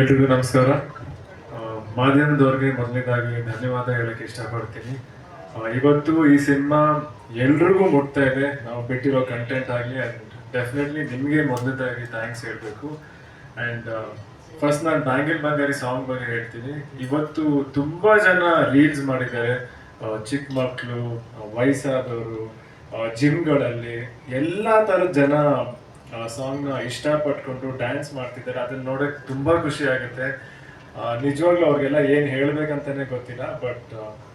ಎಲ್ರಿಗೂ ನಮಸ್ಕಾರ. ಮಾಧ್ಯಮದವ್ರಿಗೆ ಮೊದಲನೇದಾಗಿ ಧನ್ಯವಾದ ಹೇಳಕ್ಕೆ ಇಷ್ಟಪಡ್ತೀನಿ. ಇವತ್ತು ಈ ಸಿನಿಮಾ ಎಲ್ರಿಗೂ ಮುಟ್ತಾ ಇದೆ. ನಾವು ಬಿಟ್ಟಿರೋ ಕಂಟೆಂಟ್ ಆಗಲಿ ಆ್ಯಂಡ್ ಡೆಫಿನೆಟ್ಲಿ ನಿಮಗೆ ಮೊದಲನೇದಾಗಿ ಥ್ಯಾಂಕ್ಸ್ ಹೇಳಬೇಕು. ಆ್ಯಂಡ್ ಫಸ್ಟ್ ನಾನು ಬ್ಯಾಂಗಲ್ ಬಂಗಾರಿ ಸಾಂಗ್ ಬಗ್ಗೆ ಹೇಳ್ತೀನಿ. ಇವತ್ತು ತುಂಬ ಜನ ರೀಲ್ಸ್ ಮಾಡಿದ್ದಾರೆ. ಚಿಕ್ಕ ಮಕ್ಕಳು ವಯಸ್ಸಾದವರು ಜಿಮ್ಗಳಲ್ಲಿ ಎಲ್ಲ ಥರದ ಜನ ಆ ಸಾಂಗ್ನ ಇಷ್ಟಪಟ್ಕೊಂಡು ಡ್ಯಾನ್ಸ್ ಮಾಡ್ತಿದ್ದಾರೆ. ಅದನ್ನ ನೋಡಕ್ ತುಂಬಾ ಖುಷಿ ಆಗುತ್ತೆ. ನಿಜವಾಗ್ಲು ಅವ್ರಿಗೆಲ್ಲ ಏನ್ ಹೇಳ್ಬೇಕಂತಾನೆ ಗೊತ್ತಿಲ್ಲ ಬಟ್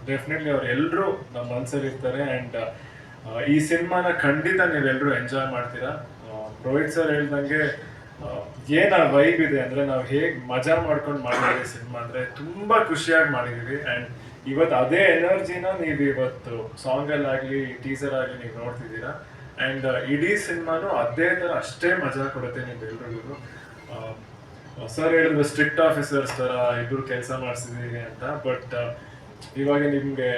ಡೆಫಿನೆಟ್ಲಿ ಅವ್ರು ಎಲ್ಲರೂ ನಮ್ಮ ಮನ್ಸಲ್ಲಿ ಇರ್ತಾರೆ ಅಂಡ್ ಈ ಸಿನಿಮಾನ ಖಂಡಿತ ನೀವೆಲ್ಲರೂ ಎಂಜಾಯ್ ಮಾಡ್ತೀರಾ. ರೋಹಿತ್ ಸರ್ ಹೇಳ್ದಂಗೆ ಏನ್ ಆ ವೈಬ್ ಇದೆ ಅಂದ್ರೆ ನಾವು ಹೇಗ್ ಮಜಾ ಮಾಡ್ಕೊಂಡು ಮಾಡಿದ್ದೀವಿ ಸಿನಿಮಾ ಅಂದ್ರೆ ತುಂಬಾ ಖುಷಿಯಾಗಿ ಮಾಡಿದೀವಿ ಅಂಡ್ ಇವತ್ತು ಅದೇ ಎನರ್ಜಿನ ನೀವು ಇವತ್ತು ಸಾಂಗ್ ಅಲ್ಲಾಗ್ಲಿ ಟೀಸರ್ ಆಗಲಿ ನೀವು ನೋಡ್ತಿದ್ದೀರಾ. ಅಂಡ್ ಇಡೀ ಸಿನಿಮಾನು ಅದೇ ಥರ ಅಷ್ಟೇ ಮಜಾ ಕೊಡುತ್ತೆ ನಿಮ್ಗೆಲ್ರಿಗೂ ಸರ್ ಹೇಳಿದ್ರು ಸ್ಟ್ರಿಕ್ಟ್ ಆಫೀಸರ್ಸ್ ಥರ ಇಬ್ಬರು ಕೆಲಸ ಮಾಡಿಸಿದೀವಿ ಅಂತ, ಬಟ್ ಇವಾಗ ನಿಮ್ಗೆ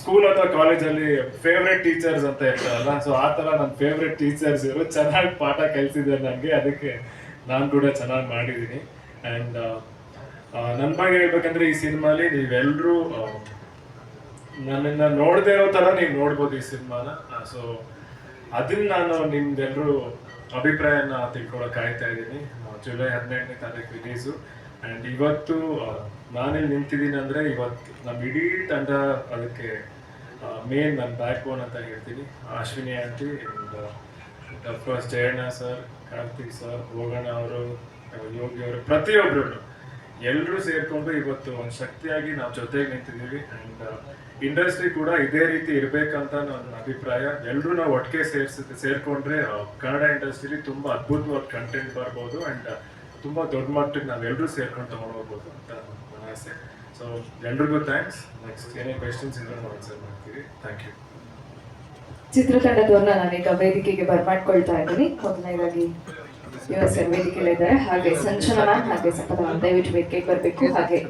ಸ್ಕೂಲ್ ಅಥವಾ ಕಾಲೇಜಲ್ಲಿ ಫೇವ್ರೆಟ್ ಟೀಚರ್ಸ್ ಅಂತ ಇರ್ತಾರಲ್ಲ, ಸೊ ಆ ಥರ ನನ್ನ ಫೇವ್ರೆಟ್ ಟೀಚರ್ಸ್ ಇವರು. ಚೆನ್ನಾಗಿ ಪಾಠ ಕಲಿಸಿದ್ದಾರೆ ನನಗೆ, ಅದಕ್ಕೆ ನಾನು ಕೂಡ ಚೆನ್ನಾಗಿ ಮಾಡಿದ್ದೀನಿ. ಆ್ಯಂಡ್ ನನ್ನ ಬಗ್ಗೆ ಹೇಳ್ಬೇಕಂದ್ರೆ ಈ ಸಿನಿಮಾಲಿ ನೀವೆಲ್ಲರೂ ನನ್ನನ್ನ ನೋಡದೆ ಇರೋ ತರ ನೀವು ನೋಡ್ಬೋದು ಈ ಸಿನಿಮಾನ. ಸೊ ಅದನ್ನ ನಾನು ನಿಮ್ದೆಲ್ಲರೂ ಅಭಿಪ್ರಾಯನ ತಿಳ್ಕೊಳಕ್ ಕಾಯ್ತಾ ಇದ್ದೀನಿ. ಜುಲೈ ಹದಿನೆಂಟನೇ ತಾರೀಕು ರಿಲೀಸು ಅಂಡ್ ಇವತ್ತು ನಾನೇ ನಿಂತಿದ್ದೀನಿ ಅಂದ್ರೆ ಇವತ್ತು ನಮ್ಮ ಇಡೀ ತಂಡ ಅದಕ್ಕೆ ಮೇನ್ ನನ್ನ ಬ್ಯಾಕ್ ಬೋನ್ ಅಂತ ಹೇಳ್ತೀನಿ. Ashwini aunty and of course Jayanna sir Karthik sir ಹೋಗಣ್ಣ ಅವರು ಯೋಗಿ ಅವರು ಪ್ರತಿಯೊಬ್ಬರು ಎಲ್ಲರೂ ಸೇರ್ಕೊಂಡು ಇವತ್ತು ಒಂದು ಶಕ್ತಿಯಾಗಿ ನಾವು ಜೊತೆಗೆ ನಿಂತಿದ್ದೀವಿ ಅಂಡ್ ಇಂಡಸ್ಟ್ರಿ ಕೂಡ ಇದೇ ರೀತಿ ಇರಬೇಕಂತ ನನ್ನ ಅಭಿಪ್ರಾಯ. ಎಲ್ಲರೂ ನಾವು ಒಟ್ಟಿಗೆ ಸೇರ್ಸಿ, ಸೇರ್ಕೊಂಡ್ರೆ ಕನ್ನಡ ಇಂಡಸ್ಟ್ರಿಲಿ ತುಂಬಾ ಅದ್ಭುತವಾದ ಕಂಟೆಂಟ್ ಬರ್ಬೋದು ಅಂಡ್ ತುಂಬಾ ದೊಡ್ಡ ಮಟ್ಟಿಗೆ ನಾವೆಲ್ಲರೂ ಸೇರ್ಕೊಂಡು ತಗೊಂಡು ಹೋಗ್ಬೋದು ಅಂತ ನನ್ನ ಆಸೆ. ಸೊ ಎಲ್ರಿಗೂ ಥ್ಯಾಂಕ್ಸ್ ನೆಕ್ಸ್ಟ್ ಏನೇ ಕ್ವೆಶನ್ಸ್ ಇದ್ರೆ ನಾವು ಆನ್ಸರ್ ಮಾಡ್ತೀವಿ. ಥ್ಯಾಂಕ್ ಯು ಚಿತ್ರತಂಡದವ್ರನ್ನ ನಾನೀಗ ವೇದಿಕೆಗೆ ಬರ್ಮಾಡ್ಕೊಳ್ತಾ ಇದ್ದೀನಿ. ಮೊದಲನೇದಾಗಿ ಯುವ ಸರ್ ವೇದಿಕೆಯಲ್ಲಿದ್ದಾರೆ ಹಾಗೆ ಸಂಚಲನ ಹಾಗೆ ಸಂಪದ ದಯವಿಟ್ಟು ವೇದಿಕೆಗೆ ಬರಬೇಕು ಹಾಗೆ